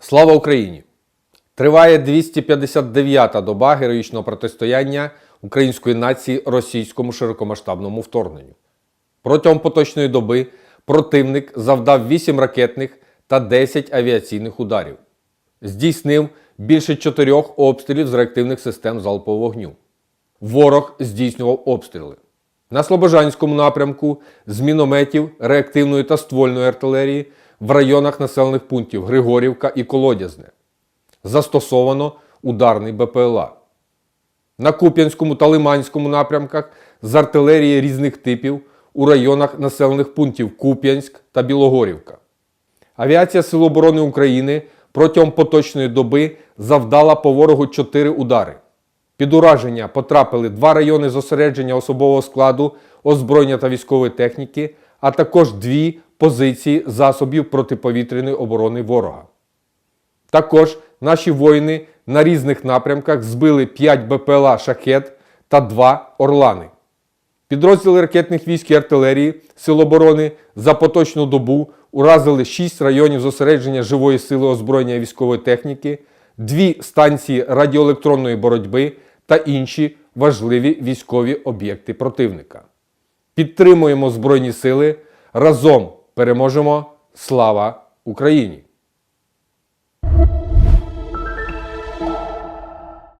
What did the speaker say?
Слава Україні! Триває 259-та доба героїчного протистояння української нації російському широкомасштабному вторгненню. Протягом поточної доби противник завдав 8 ракетних та 10 авіаційних ударів. Здійснив більше 4 обстрілів з реактивних систем залпового вогню. Ворог здійснював обстріли. На Слобожанському напрямку з мінометів, реактивної та ствольної артилерії в районах населених пунктів Григорівка і Колодязне. Застосовано ударний БПЛА. На Куп'янському та Лиманському напрямках з артилерії різних типів у районах населених пунктів Куп'янськ та Білогорівка. Авіація Сил оборони України протягом поточної доби завдала по ворогу 4 удари. Під ураження потрапили два райони зосередження особового складу, озброєння та військової техніки, а також дві позиції засобів протиповітряної оборони ворога. Також наші воїни на різних напрямках збили 5 БПЛА шахет та 2 орлани. Підрозділи ракетних військ і артилерії Сил оборони за поточну добу уразили 6 районів зосередження живої сили озброєння і військової техніки, дві станції радіоелектронної боротьби та інші важливі військові об'єкти противника. Підтримуємо Збройні Сили. Разом переможемо! Слава Україні!